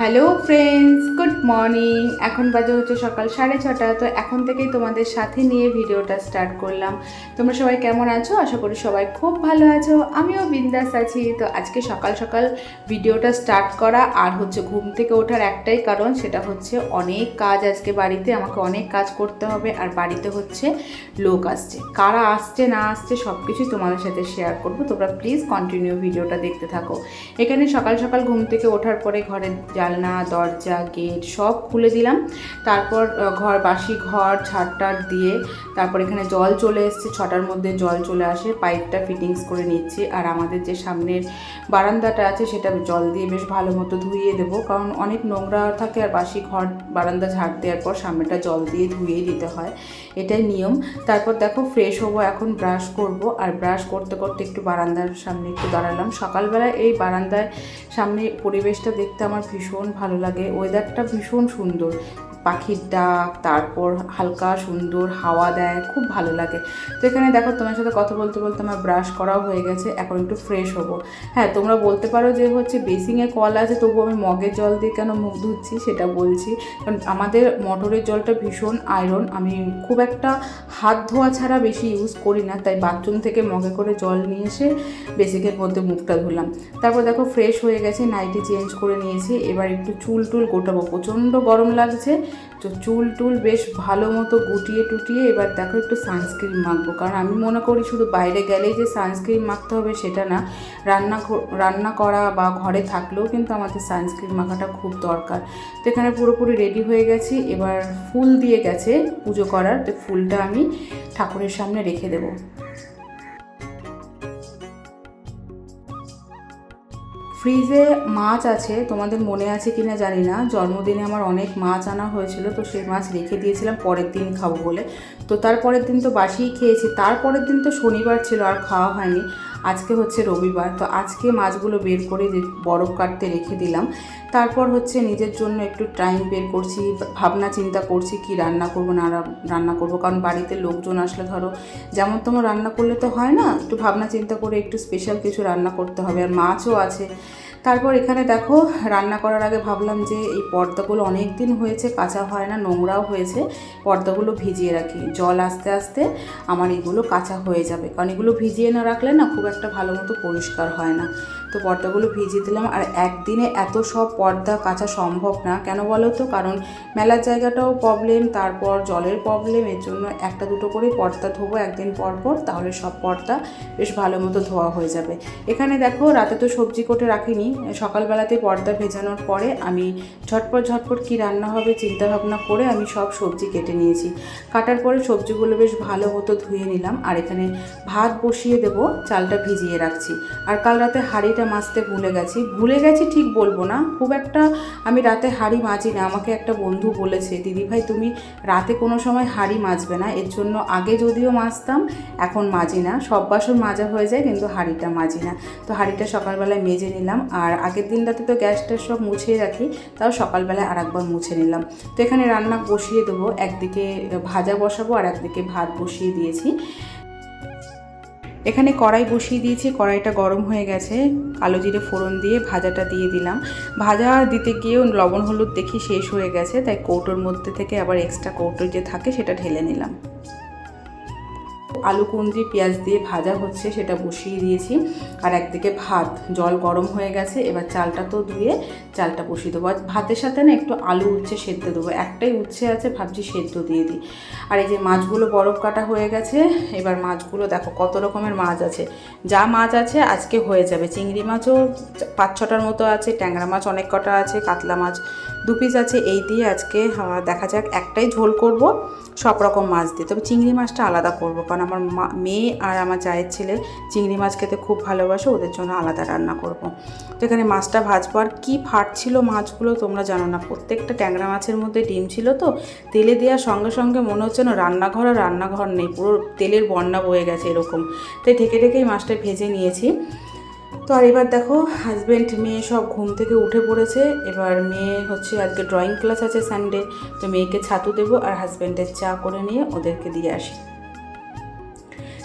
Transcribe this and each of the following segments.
Hello friends, good morning. এখন বাজে হচ্ছে সকাল সাড়ে ছটা, তো এখন থেকেই তোমাদের সাথে নিয়ে ভিডিওটা স্টার্ট করলাম। তোমরা সবাই কেমন আছো? আশা করি সবাই খুব ভালো আছো। আমিও বিন্দাস আছি। তো আজকে সকাল সকাল ভিডিওটা স্টার্ট করা আর হচ্ছে ঘুম থেকে ওঠার একটাই কারণ, সেটা হচ্ছে অনেক কাজ আজকে বাড়িতে, আমাকে অনেক কাজ করতে হবে আর বাড়িতে হচ্ছে লোক আসছে। কারা আসছে, না আসছে সব কিছুই তোমাদের সাথে শেয়ার করব। তোমরা প্লিজ কন্টিনিউ ভিডিওটা দেখতে থাকো। এখানে সকাল সকাল ঘুম থেকে ওঠার পরে ঘরের জানলা, দরজা, গেট সব খুলে দিলাম। তারপর ঘর, বাসি ঘর ছাড়টার দিয়ে তারপর এখানে জল চলে এসছে। ছটার মধ্যে জল চলে আসে। পাইপটা ফিটিংস করে নিচ্ছি। আর আমাদের যে সামনের বারান্দাটা আছে, সেটা জল দিয়ে বেশ ভালো মতো ধুইয়ে দেবো। কারণ অনেক নোংরা থাকে আর বাসি ঘর, বারান্দা ঝাড় দেওয়ার পর সামনেটা জল দিয়ে ধুয়ে দিতে হয়। এটাই নিয়ম। তারপর দেখো ফ্রেশ হব, এখন ব্রাশ করব। আর ব্রাশ করতে করতে একটু বারান্দার সামনে একটু দাঁড়ালাম। সকালবেলা এই বারান্দায় সামনে পরিবেশটা দেখতে আমার ভীষণ ভালো লাগে। ওয়েদারটা ভীষণ সুন্দর। পাখির ডাক, তারপর হালকা সুন্দর হাওয়া দেয়, খুব ভালো লাগে। তো এখানে দেখো তোমার সাথে কথা বলতে বলতে আমার ব্রাশ করাও হয়ে গেছে, এখন একটু ফ্রেশ হব। হ্যাঁ তোমরা বলতে পারো যে হচ্ছে বেসিংয়ে কল আছে, তবু আমি মগের জল দিয়ে কেন মুখ ধুচ্ছি সেটা বলছি। কারণ আমাদের মটরের জলটা ভীষণ আয়রন আমি খুব একটা হাত ধোয়া ছাড়া বেশি ইউজ করি না, তাই বাথরুম থেকে মগে করে জল নিয়ে এসে বেসিকের মধ্যে মুখটা ধুলাম। তারপর দেখো ফ্রেশ হয়ে গেছে নাইটি চেঞ্জ করে নিয়েছি, এবার একটু চুল টুল গোটাবো, প্রচণ্ড গরম লাগছে। তো চুল টুল বেশ ভালো মতো গুটিয়ে টুটিয়ে এবার দেখো একটু সানস্ক্রিন মাখবো। কারণ আমি মনে করি শুধু বাইরে গেলেই যে সানস্ক্রিন মাখতে হবে সেটা না, রান্না রান্না করা বা ঘরে থাকলেও কিন্তু আমাদের সানস্ক্রিন মাখাটা খুব দরকার। তো এখানে পুরোপুরি রেডি হয়ে গেছি, এবার ফুল দিয়ে গেছে পুজো করার, তো ফুলটা আমি ঠাকুরের সামনে রেখে দেবো। ফ্রিজে মাছ আছে, তোমাদের মনে আছে কিনা জানি না। জন্মদিনে আমার অনেক মাছ আনা হয়েছিল, তো সেই মাছ রেখে দিয়েছিলাম, পরের দিন খাব বলে। তো তারপরের দিন তো বাসিই খেয়েছি তারপরের দিন তো শনিবার ছিল, আর খাওয়া হয়নি। আজকে হচ্ছে রবিবার, তো আজকে মাছগুলো বের করে বরফ কাটতে রেখে দিলাম। তারপর হচ্ছে নিজের জন্য একটু টাইম বের করছি, ভাবনা চিন্তা করছি কি রান্না করব, না রান্না করব। কারণ বাড়িতে লোকজন আসলে ধরো, যেমন তোমার রান্না করলে তো হয় না, একটু ভাবনা চিন্তা করে একটু স্পেশাল কিছু রান্না করতে হবে। আর মাছও আছে তারপর এখানে দেখো, রান্না করার আগে ভাবলাম যে এই পর্দাগুলো অনেক দিন হয়েছে, কাঁচা হয় না, নোংরাও হয়েছে। পর্দাগুলো ভিজিয়ে রাখি। জল আস্তে আস্তে আমার এগুলো কাঁচা হয়ে যাবে। কারণ এগুলো ভিজিয়ে না রাখলে না খুব একটা ভালো মতো পরিষ্কার হয় না। তো পর্দাগুলো ভিজিয়ে দিলাম। আর একদিনে এত সব পর্দা কাচা সম্ভব না। কেন বলো তো? কারণ মেলার জায়গাটাও প্রবলেম তারপর জলের প্রবলেম এর জন্য একটা দুটো করে পর্দা ধোবো একদিন পর পর, তাহলে সব পর্দা বেশ ভালো মতো ধোয়া হয়ে যাবে। এখানে দেখো, রাতে তো সবজি কোটে রাখিনি। সকালবেলাতে পর্দা ভেজানোর পরে আমি ঝটপট ঝটপট কী রান্না হবে চিন্তা ভাবনা করে আমি সব সবজি কেটে নিয়েছি। কাটার পরে সবজিগুলো বেশ ভালো মতো ধুয়ে নিলাম। আর এখানে ভাত বসিয়ে দেব, চালটা ভিজিয়ে রাখছি। আর কাল রাতে হাঁড়িটা মাজতে ভুলে গেছি। ভুলে গেছি ঠিক বলব না। খুব একটা আমি রাতে হাঁড়ি মাজি না। আমাকে একটা বন্ধু বলেছে, দিদি ভাই, তুমি রাতে কোনো সময় হাঁড়ি মাজবে না। এর জন্য আগে যদিও মাজতাম, এখন মাজি না। সব বাসন মাজা হয়ে যায়, কিন্তু হাঁড়িটা মাজি না। তো হাঁড়িটা সকালবেলায় মেজে নিলাম। আর আগের দিন রাতে তো গ্যাসটা সব মুছিয়ে রাখি, তাও সকালবেলায় আর একবার মুছে নিলাম। তো এখানে রান্না বসিয়ে দেবো। একদিকে ভাজা বসাবো আর একদিকে ভাত বসিয়ে দিয়েছি। এখানে কড়াই বসিয়ে দিয়েছি, কড়াইটা গরম হয়ে গেছে। কালো জিরে ফোড়ন দিয়ে ভাজাটা দিয়ে দিলাম। ভাজা দিতে গিয়েও লবণ, হলুদ দেখি শেষ হয়ে গেছে, তাই কৌটোর মধ্যে থেকে আবার এক্সট্রা কৌটোর যে থাকে সেটা ঢেলে নিলাম। আলু কুঞ্জি পেঁয়াজ দিয়ে ভাজা হচ্ছে, সেটা বসিয়ে দিয়েছি। আর একদিকে ভাত, জল গরম হয়ে গেছে, এবার চালটা তো ধুয়ে চালটা বসিয়ে দেবো। আর ভাতের সাথে না একটু আলু উচ্ছে সেদ্ধ দেবো। একটাই উচ্ছে আছে, ভাবছি সেদ্ধ দিয়ে দিই। আর এই যে মাছগুলো বরফ কাটা হয়ে গেছে, এবার মাছগুলো দেখো কত রকমের মাছ আছে। যা মাছ আছে আজকে হয়ে যাবে। চিংড়ি মাছও পাঁচ ছটার মতো আছে, ট্যাংরা মাছ অনেক কটা আছে, কাতলা মাছ দু পিস আছে, এই দিয়ে আজকে দেখা যাক, একটাই ঝোল করব, সব রকম মাছ দিয়ে। তবে চিংড়ি মাছটা আলাদা করব, কারণ আমার মেয়ে আর আমার জায়ের ছেলে চিংড়ি মাছ খেতে খুব ভালোবাসে, ওদের জন্য আলাদা রান্না করব। তো এখানে মাছটা ভাজবো, আর কী ফাটছিল মাছগুলো তোমরা জানো না, প্রত্যেকটা ট্যাংরা মাছের মধ্যে ডিম ছিল তো, তেলে দেওয়ার সঙ্গে সঙ্গে মনে হচ্ছে না রান্নাঘর আর রান্নাঘর নেই, পুরো তেলের বন্যা বয়ে গেছে এরকম। তাই ঢেকে ঢেকেই মাছটা ভেজে নিয়েছি। তো আর এবার দেখো হাজব্যান্ড মেয়ে সব ঘুম থেকে উঠে পড়েছে। এবার মেয়ে হচ্ছে আজকে ড্রয়িং ক্লাস আছে সানডে তো মেয়েকে ছাতু দেবো আর হাজব্যান্ডের চা করে নিয়ে ওদেরকে দিয়ে আসি।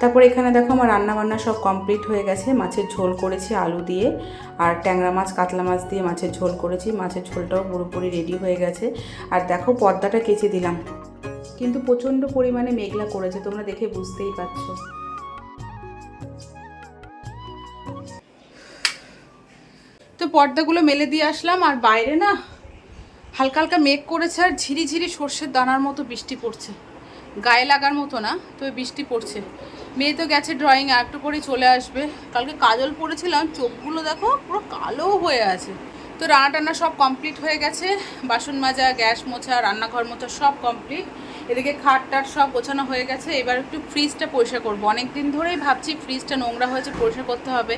তারপর এখানে দেখো আমার রান্না বান্না সব কমপ্লিট হয়ে গেছে। মাছের ঝোল করেছি আলু দিয়ে আর ট্যাংরা মাছ, কাতলা মাছ দিয়ে মাছের ঝোল করেছি। মাছের ঝোলটাও পুরোপুরি রেডি হয়ে গেছে। আর দেখো পর্দাটা কেচে দিলাম। কিন্তু প্রচণ্ড পরিমাণে মেঘলা করেছে, তোমরা দেখে বুঝতেই পারছ। পর্দাগুলো মেলে দিয়ে আসলাম, আর বাইরে না হালকা হালকা মেঘ করেছে, আর ঝিরি ঝিরি সর্ষের দানার মতো বৃষ্টি পড়ছে। গায়ে লাগার মতো না তবে বৃষ্টি পড়ছে। মেয়ে তো গেছে ড্রয়িং একটু পরেই চলে আসবে। কালকে কাজল পরেছিলাম চোখগুলো দেখো, পুরো কালো হয়ে আছে। তো রান্না টান্না সব কমপ্লিট হয়ে গেছে, বাসন মাজা, গ্যাস মোছা, রান্নাঘর মোছা সব কমপ্লিট এদিকে খাট টাট সব গোছানো হয়ে গেছে, এবার একটু ফ্রিজটা পরিষ্কার করব। অনেক দিন ধরেই ভাবছি ফ্রিজটা নোংরা হয়েছে, পরিষ্কার করতে হবে।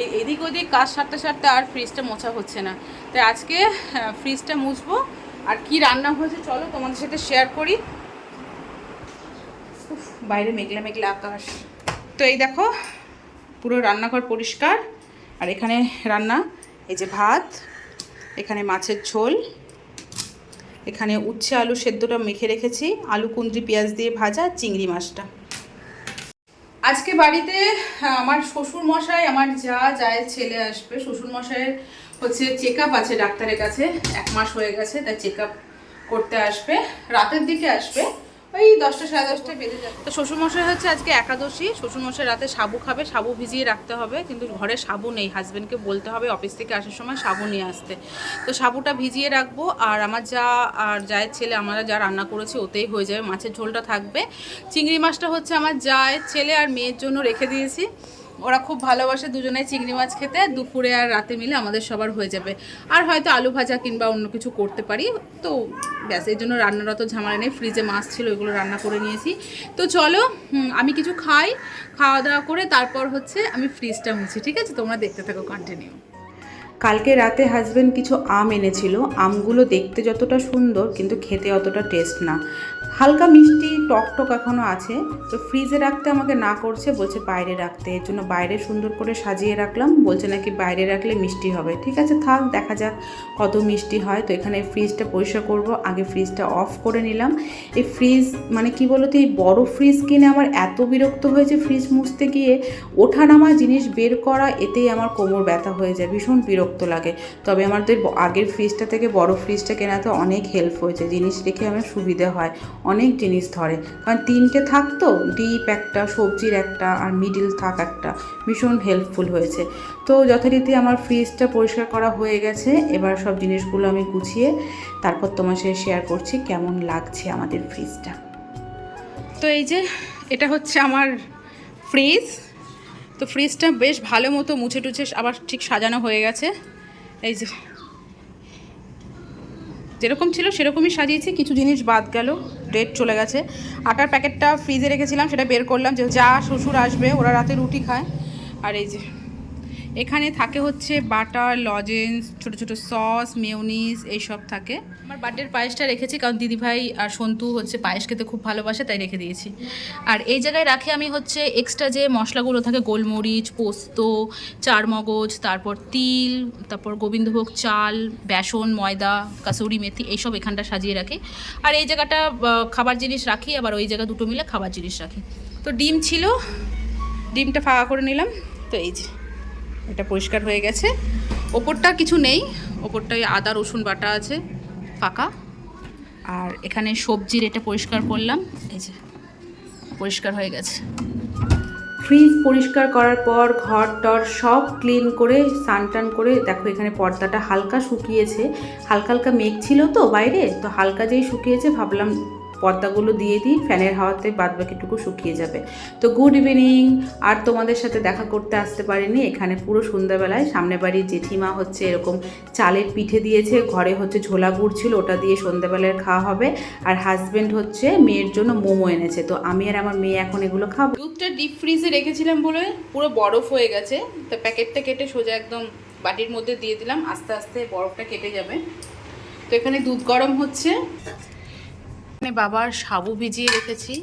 এই এদিক ওদিক কাজ সারতে সারতে আর ফ্রিজটা মোছা হচ্ছে না। তাই আজকে ফ্রিজটা মুছবো। আর কি রান্না হয়েছে চলো তোমাদের সাথে শেয়ার করি। বাইরে মেঘলা মেঘলা আকাশ। তো এই দেখো, পুরো রান্নাঘর পরিষ্কার। আর এখানে রান্না, এই যে ভাত, এখানে মাছের ঝোল, এখানে উচ্ছে আলু সেদ্ধটা মেখে রেখেছি। আলু কুন্দ্রি পেঁয়াজ দিয়ে ভাজা, চিংড়ি মাছটা। আজকে বাড়িতে হ্যাঁ, আমার শ্বশুর মশাই আমার যা যায় ছেলে আসবে শ্বশুর মশাইয়ের হচ্ছে চেক আছে ডাক্তারের কাছে এক মাস হয়ে গেছে তাই চেক করতে আসবে রাতের দিকে আসবে। ওই দশটা সাড়ে দশটা বেজে যাবে। তো শ্বশুরমশাই হচ্ছে আজকে একাদশী। শ্বশুরমশাই রাতে সাবু খাবে, সাবু ভিজিয়ে রাখতে হবে, কিন্তু ঘরে সাবু নেই। হাজবেন্ডকে বলতে হবে অফিস থেকে আসার সময় সাবু নিয়ে আসতে। তো সাবুটা ভিজিয়ে রাখব, আর আমার যা, আর জায়ের ছেলে, আমরা যা রান্না করেছি ওতেই হয়ে যাবে। মাছের ঝোলটা থাকবে। চিংড়ি মাছটা হচ্ছে আমার জায়ের ছেলে আর মেয়ের জন্য রেখে দিয়েছি। ওরা খুব ভালোবাসে দুজনে চিংড়ি মাছ খেতে, দুপুরে আর রাতে মিলে আমাদের সবার হয়ে যাবে। আর হয়তো আলু ভাজা কিংবা অন্য কিছু করতে পারি, তো ব্যাস এই জন্য রান্নার অত ঝামেলা নেই। ফ্রিজে মাছ ছিল, ওইগুলো রান্না করে নিয়েছি। তো চলো আমি কিছু খাই খাওয়া দাওয়া করে তারপর হচ্ছে আমি ফ্রিজটা মুছি, ঠিক আছে? তোমরা দেখতে থাকো কন্টিনিউ কালকে রাতে হাজব্যান্ড কিছু আম এনেছিল। আমগুলো দেখতে যতটা সুন্দর, কিন্তু খেতে অতটা টেস্ট না। হালকা মিষ্টি টক টক এখনও আছে, তো ফ্রিজে রাখতে আমাকে না করছে, বলছে বাইরে রাখতে। এর জন্য বাইরে সুন্দর করে সাজিয়ে রাখলাম, বলছে নাকি বাইরে রাখলে মিষ্টি হবে। ঠিক আছে, থাক, দেখা যাক কত মিষ্টি হয়। তো এখানে ফ্রিজটা পরিষ্কার করব, আগে ফ্রিজটা অফ করে নিলাম। এই ফ্রিজ মানে কি বলতো, এই বড় ফ্রিজ কিনে আমার এত বিরক্ত হয়েছে ফ্রিজ মুছতে গিয়ে ওঠা নামা জিনিস বের করা, এতেই আমার কোমর ব্যথা হয়ে যায়, ভীষণ বিরক্ত লাগে। তবে আমাদের আগের ফ্রিজটা থেকে বড় ফ্রিজটা কেনাতে অনেক হেল্প হয়েছে, জিনিস রেখে আমার সুবিধা হয়। অনেক জিনিস ধরে। কারণ তিনটে থাকতো ডিপ একটা, সবজির একটা আর মিডিল থাক একটা, ভীষণ হেল্পফুল হয়েছে। তো যথারীতি আমার ফ্রিজটা পরিষ্কার করা হয়ে গেছে। এবার সব জিনিসগুলো আমি গুছিয়ে তারপর তোমার সাথে শেয়ার করছি কেমন লাগছে আমাদের ফ্রিজটা তো এই যে, এটা হচ্ছে আমার ফ্রিজ তো ফ্রিজটা বেশ ভালো মতো মুছে টুছে আবার ঠিক সাজানো হয়ে গেছে। এই যে যেরকম ছিল সেরকমই সাজিয়েছি, কিছু জিনিস বাদ গেল ডেট চলে গেছে। আটার প্যাকেটটা ফ্রিজে রেখেছিলাম, সেটা বের করলাম, যে যা শ্বশুর আসবে, ওরা রাতে রুটি খায়। আর এই যে এখানে থাকে হচ্ছে বাটার, লজেন্স, ছোট ছোট সস মেউনিস এইসব থাকে। আমার বার্থডের পায়েসটা রেখেছি কারণ দিদিভাই আর সন্তু হচ্ছে পায়েস খেতে খুব ভালোবাসে, তাই রেখে দিয়েছি। আর এই জায়গায় রাখি আমি হচ্ছে এক্সট্রা যে মশলাগুলো থাকে, গোলমরিচ, পোস্ত, চারমগজ, তারপর তিল, তারপর গোবিন্দভোগ চাল, বেসন, ময়দা, কাসুরি মেথি, এইসব এখানটা সাজিয়ে রাখি। আর এই জায়গাটা খাবার জিনিস রাখি, আবার ওই জায়গা দুটো মিলে খাবার জিনিস রাখি। তো ডিম ছিল, ডিমটা ফাঁকা করে নিলাম, তো এই যে। এটা পরিষ্কার হয়ে গেছে। ওপরটা কিছু নেই। ওপরটায় আদা, রসুন বাটা আছে, ফাঁকা। আর এখানে সবজির এটা পরিষ্কার করলাম। এই যে, পরিষ্কার হয়ে গেছে। ফ্রিজ পরিষ্কার করার পর ঘর, টর সব ক্লিন করে, স্নান টান করে, দেখো এখানে পর্দাটা হালকা শুকিয়েছে। হালকা হালকা মেঘ ছিল তো বাইরে, তো হালকা যেই শুকিয়েছে, ভাবলাম পর্দাগুলো দিয়ে দিই ফ্যানের হাওয়াতে বাদ বাকিটুকু শুকিয়ে যাবে। তো গুড ইভিনিং আর তোমাদের সাথে দেখা করতে আসতে পারিনি। এখানে পুরো সন্ধ্যাবেলায় সামনে বাড়ির জেঠিমা হচ্ছে এরকম চালের পিঠে দিয়েছে, ঘরে হচ্ছে ঝোলা গুড় ছিল, ওটা দিয়ে সন্ধ্যাবেলায় খাওয়া হবে। আর হাজবেন্ড হচ্ছে মেয়ের জন্য মোমো এনেছে। তো আমি আর আমার মেয়ে এখন এগুলো খাব। দুধটা ডিপ ফ্রিজে রেখেছিলাম বলে পুরো বরফ হয়ে গেছে। তো প্যাকেটটা কেটে সোজা একদম বাটির মধ্যে দিয়ে দিলাম। আস্তে আস্তে বরফটা কেটে যাবে। তো এখানে দুধ গরম হচ্ছে। এখানে বাবার সাবু ভিজিয়ে রেখেছি।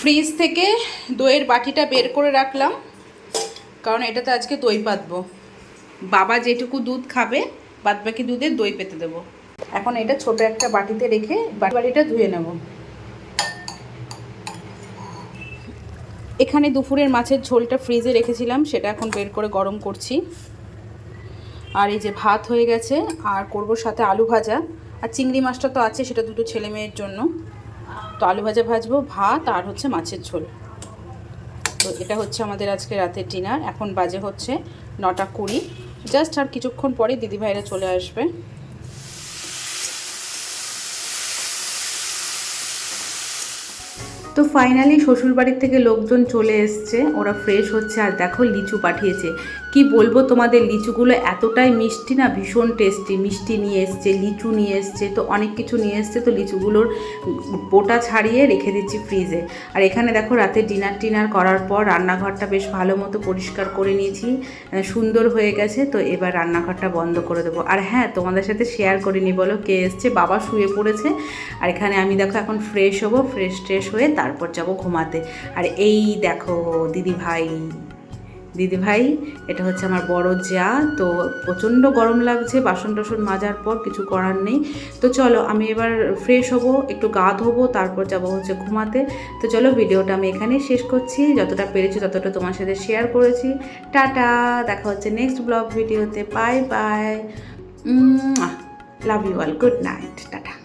ফ্রিজ থেকে দইয়ের বাটিটা বের করে রাখলাম, কারণ এটাতে আজকে দই পাতবো। বাবা যেটুকু দুধ খাবে বাদ বাকি দুধে দই পেতে দেবো। এখন এটা ছোট একটা বাটিতে রেখে বাটি বাটিটা ধুয়ে নেব। এখানে দুপুরের মাছের ঝোলটা ফ্রিজে রেখেছিলাম, সেটা এখন বের করে গরম করছি। আর এই যে ভাত হয়ে গেছে, আর করব সাথে আলু ভাজা। আর চিংড়ি মাছটা তো আছে, সেটা দুটো ছেলে মেয়ের জন্য। তো আলু ভাজা ভাজবো, ভাত আর হচ্ছে মাছের ঝোল। তো এটা হচ্ছে আমাদের আজকে রাতের ডিনার। এখন বাজে হচ্ছে নটা কুড়ি। জাস্ট আর কিছুক্ষণ পরে দিদিভাইরা চলে আসবে। তো ফাইনালি শ্বশুরবাড়ির থেকে লোকজন চলে এসছে। ওরা ফ্রেশ হচ্ছে আর দেখো লিচু পাঠিয়েছে। কি বলব তোমাদের, লিচুগুলো এতটাই মিষ্টি না, ভীষণ টেস্টি মিষ্টি নিয়ে এসছে, লিচু নিয়ে এসছে, তো অনেক কিছু নিয়ে এসছে, তো লিচুগুলোর বোটা ছাড়িয়ে রেখে দিচ্ছি ফ্রিজে আর এখানে দেখো, রাতে ডিনার টিনার করার পর রান্নাঘরটা বেশ ভালো মতো পরিষ্কার করে নিয়েছি সুন্দর হয়ে গেছে, তো এবার রান্নাঘরটা বন্ধ করে দেবো। আর হ্যাঁ তোমাদের সাথে শেয়ার করে করিনি বলো, কে এসছে? বাবা শুয়ে পড়েছে। আর এখানে আমি দেখো, এখন ফ্রেশ হব ফ্রেশ ট্রেশ হয়ে তারপর যাব ঘুমাতে। আর এই দেখো দিদি ভাই দিদি ভাই এটা হচ্ছে আমার বড় যা। তো প্রচণ্ড গরম লাগছে বাসন টাসন মাজার পর কিছু করার নেই। তো চলো, আমি এবার ফ্রেশ হব, একটু গা ধোবো, তারপর যাব হচ্ছে ঘুমাতে। তো চলো, ভিডিওটা আমি এখানেই শেষ করছি। যতটা পেরেছি ততটা তোমার সাথে শেয়ার করেছি। টাটা, দেখা হচ্ছে নেক্সট ব্লগ ভিডিওতে। Bye bye love you all good night tata.